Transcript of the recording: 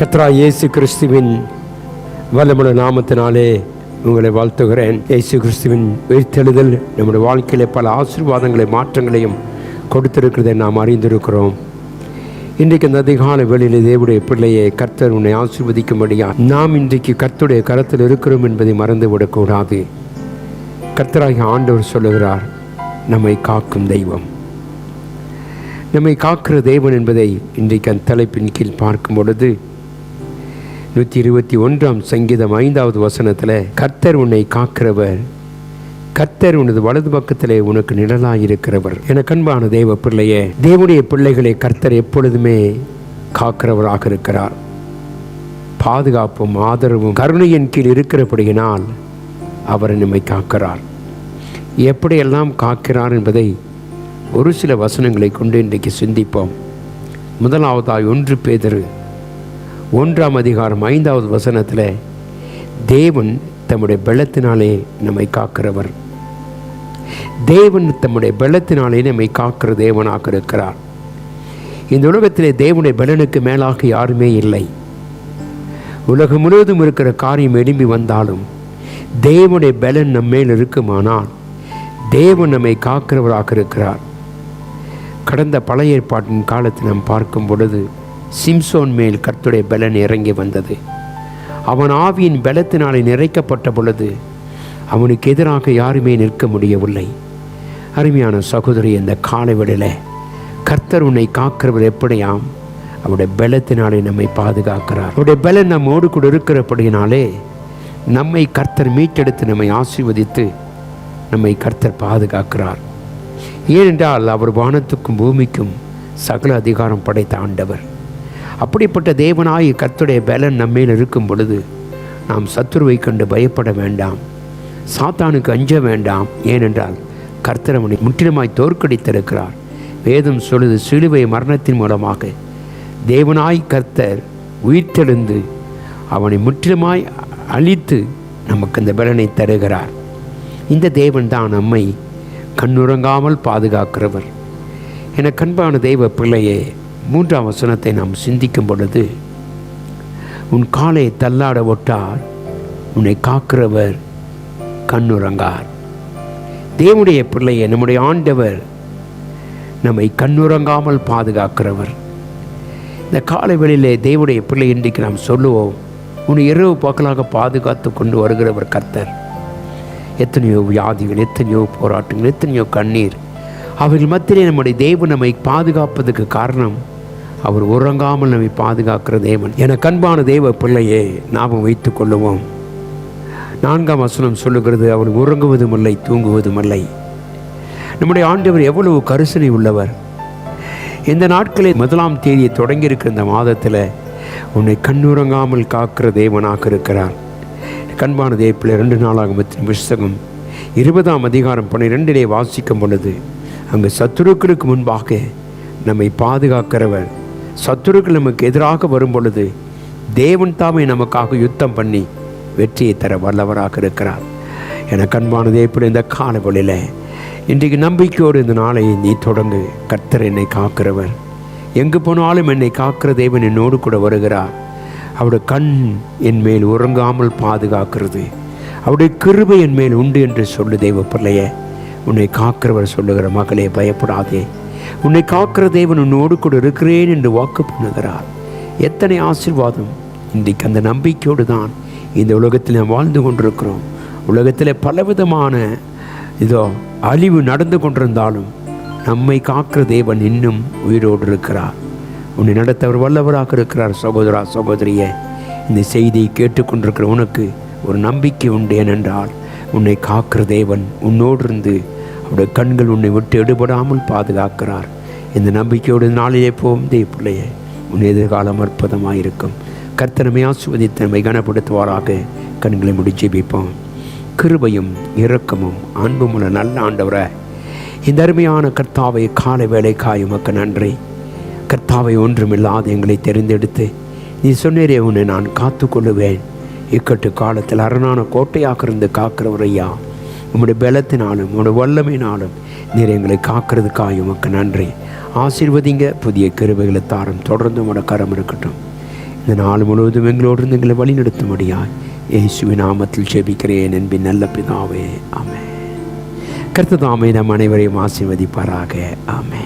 கத்ரா இயேசு கிறிஸ்துவின் வல்லமுள்ள நாமத்தினாலே உங்களை வாழ்த்துகிறேன். இயேசு கிறிஸ்துவின் உயிர்த்தெழுதல் நம்முடைய வாழ்க்கையிலே பல ஆசீர்வாதங்களை மாற்றங்களையும் கொடுத்திருக்கிறதை நாம் அறிந்திருக்கிறோம். இன்றைக்கு அந்த அதிகால வேளையில் தேவடைய பிள்ளையை கர்த்தர் உன்னை ஆசிர்வதிக்கும்படியா நாம் இன்றைக்கு கர்த்தருடைய கரத்தில் இருக்கிறோம் என்பதை மறந்து விடக்கூடாது. கர்த்தராகிய ஆண்டவர் சொல்லுகிறார் நம்மை காக்கும் தெய்வம். நம்மை காக்கிற தெய்வன் என்பதை இன்றைக்கு அந்த தலைப்பின் கீழ் பார்க்கும் பொழுது நூற்றி இருபத்தி ஒன்றாம் சங்கீதம் ஐந்தாவது வசனத்தில் கர்த்தர் உன்னை காக்கிறவர். கர்த்தர் உனது வலது பக்கத்திலே உனக்கு நிழலாயிருக்கிறவர். என கண்பான தேவ பிள்ளையே தேவனுடைய பிள்ளைகளை கர்த்தர் எப்பொழுதுமே காக்கிறவராக இருக்கிறார். பாதுகாப்பும் ஆதரவும் கருணையின் கீழ் இருக்கிறபடியினால் அவர் நம்மை காக்கிறார். எப்படியெல்லாம் காக்கிறார் என்பதை ஒரு சில வசனங்களை கொண்டு இன்றைக்கு சிந்திப்போம். முதலாவதாய் ஒன்று பேதரு ஒன்றாம் அதிகாரம் ஐந்தாவது வசனத்தில் தேவன் தம்முடைய பெலத்தினாலே நம்மை காக்கிறவர். தேவன் தம்முடைய பெலத்தினாலே நம்மை காக்கிற தேவனாக இருக்கிறார். இந்த உலகத்திலே தேவனுடைய பலனுக்கு மேலாக யாருமே இல்லை. உலகம் முழுவதும் இருக்கிற காரியம் எழும்பி வந்தாலும் தேவனுடைய பலன் நம்ம மேல் இருக்குமானால் தேவன் நம்மை காக்கிறவராக இருக்கிறார். கடந்த பழைய ஏற்பாட்டின் காலத்தில் நாம் பார்க்கும் பொழுது சிம்சோன் மேல் கர்த்துடைய பலன் இறங்கி வந்தது. அவன் ஆவியின் பலத்தினாலே நிறைக்கப்பட்ட பொழுது அவனுக்கு எதிராக யாருமே நிற்க முடியவில்லை. அருமையான சகோதரி இந்த காலை விடலை கர்த்தர் உன்னை காக்கிறவர் எப்படியாம்? அவருடைய பலத்தினாலே நம்மை பாதுகாக்கிறார். அவருடைய பலன் நம்மோடு கூட இருக்கிறபடியினாலே நம்மை கர்த்தர் மீட்டெடுத்து நம்மை ஆசீர்வதித்து நம்மை கர்த்தர் பாதுகாக்கிறார். ஏனென்றால் அவர் வானத்துக்கும் பூமிக்கும் சகல அதிகாரம் படைத்த ஆண்டவர். அப்படிப்பட்ட தேவனாய் கர்த்தருடைய பலன் நம்மேல் இருக்கும் பொழுது நாம் சத்துருவை கண்டு பயப்பட வேண்டாம். சாத்தானுக்கு அஞ்ச வேண்டாம். ஏனென்றால் கர்த்தர் அவனை முற்றிலுமாய் தோற்கடித்திருக்கிறார். வேதம் சொல்லுது சிலுவை மரணத்தின் மூலமாக தேவனாய் கர்த்தர் உயிர்த்தெழுந்து அவனை முற்றிலுமாய் அழித்து நமக்கு அந்த பலனை தருகிறார். இந்த தேவன் தான் நம்மை கண்ணுறங்காமல் பாதுகாக்கிறவர். என கண்பான தெய்வ பிள்ளையே மூன்றாம் வசனத்தை நாம் சிந்திக்கும் பொழுது உன் காலை தள்ளாட ஒட்டார் உன்னை காக்கிறவர் கண்ணுறங்கார். தேவனுடைய பிள்ளையை நம்முடைய ஆண்டவர் நம்மை கண்ணுறங்காமல் பாதுகாக்கிறவர். இந்த காலை வெளியிலே தேவனுடைய பிள்ளை இன்றைக்கு நாம் சொல்லுவோம் உன்னை இரவு பகலாக பாதுகாத்து கொண்டு வருகிறவர் கர்த்தர். எத்தனையோ வியாதிகள் எத்தனையோ போராட்டங்கள் எத்தனையோ கண்ணீர். அவர்கள் மத்தியிலே நம்முடைய தேவன் நம்மை பாதுகாப்பதற்கு காரணம் அவர் உறங்காமல் நம்மை பாதுகாக்கிற தேவன். என கண்பான தேவ பிள்ளையே ஞாபகம் வைத்துக் கொள்ளுவோம். நான்காம் வசனம் சொல்லுகிறது அவர் உறங்குவதும் இல்லை தூங்குவதும் இல்லை. நம்முடைய ஆண்டவர் எவ்வளவு கரிசனை உள்ளவர். இந்த நாட்களில் முதலாம் தேதியை தொடங்கியிருக்கிற இந்த மாதத்தில் உன்னை கண்ணுறங்காமல் காக்கிற தேவனாக இருக்கிறார். கண்பான தேப்பில் ரெண்டு நாளாகமத்தின் புஸ்தகம் இருபதாம் அதிகாரம் பன்னிரெண்டிலே வாசிக்கும் பொழுது அங்கு சத்துருக்களுக்கு முன்பாக நம்மை பாதுகாக்கிறவர். சத்துருக்கள் நமக்கு எதிராக வரும் பொழுது தேவன் தாமே நமக்காக யுத்தம் பண்ணி வெற்றியை தர வல்லவராக இருக்கிறார். என கண்பானதே இப்படி இந்த காலவழியில் இன்றைக்கு நம்பிக்கையோடு இந்த நாளை நீ தொடங்கு கர்த்தர் என்னை காக்கிறவர். எங்கு போனாலும் என்னை காக்கிற தேவன் என்னோடு கூட வருகிறார். அவருடைய கண் என் மேல் உறங்காமல் பாதுகாக்கிறது. அவருடைய கிருபை என் மேல் உண்டு என்று சொல்லு தேவ பிள்ளைய உன்னை காக்கிறவர் சொல்லுகிற மகளே பயப்படாதே. உன்னை காக்கிற தேவன் உன்னோடு கூட இருக்கிறேன் என்று வாக்கு பண்ணுகிறார். எத்தனை ஆசீர்வாதம்? இன்றைக்கு அந்த நம்பிக்கையோடு தான் இந்த உலகத்தில் நாம் வாழ்ந்து கொண்டிருக்கிறோம். உலகத்தில் பலவிதமான இதோ அழிவு நடந்து கொண்டிருந்தாலும் நம்மை காக்கிற தேவன் இன்னும் உயிரோடு இருக்கிறார். உன்னை நடத்தவர் வல்லவராக இருக்கிறார் சகோதரா சகோதரிய. இந்த செய்தியை கேட்டுக்கொண்டிருக்கிற உனக்கு ஒரு நம்பிக்கை உண்டு ஏனென்றால் உன்னை காக்கிற தேவன் உன்னோடு இருந்து அவருடைய கண்கள் உன்னை விட்டு எடுபடாமல் பாதுகாக்கிறார். இந்த நம்பிக்கையோடு நாளிலே போகும் தேவ பிள்ளையே உன் எதிர்காலம் அற்புதமாக இருக்கும் கர்த்தனமை ஆசுவதித்தனமை கனப்படுத்துவாராக. கண்களை முடிச்சு வைப்போம் கிருபையும் இரக்கமும் அன்புமுள்ள நல்ல ஆண்டவரை இந்த அருமையான கர்த்தாவை காலை வேலை காயுமக்கு நன்றி. கர்த்தாவை ஒன்றுமில்லாது எங்களை தெரிந்தெடுத்து நீ சொன்னேரே உன்னை நான் காத்து கொள்ளுவேன் இக்கட்டு காலத்தில் அரணான கோட்டையாக இருந்து காக்கிறவர் ஐயா. உம்முடைய பலத்தினாலும் உம்முடைய வல்லமையினாலும் நீர் எங்களை காக்கிறதுக்காக உமக்கு நன்றி. ஆசீர்வதிங்க புதிய கிருபைகளை தாரும். தொடர்ந்து உங்களோட கரம் இருக்கட்டும். இந்த நாள் முழுவதும் எங்களோடு இருந்து எங்களை வழிநடத்தும்படியாய் இயேசுவின் நாமத்தில் ஜெபிக்கிறேன் என்பின் நல்ல பிதாவே. ஆமே கருத்து தாமே நம் அனைவரையும் ஆசீர்வதிப்பாராக. ஆமே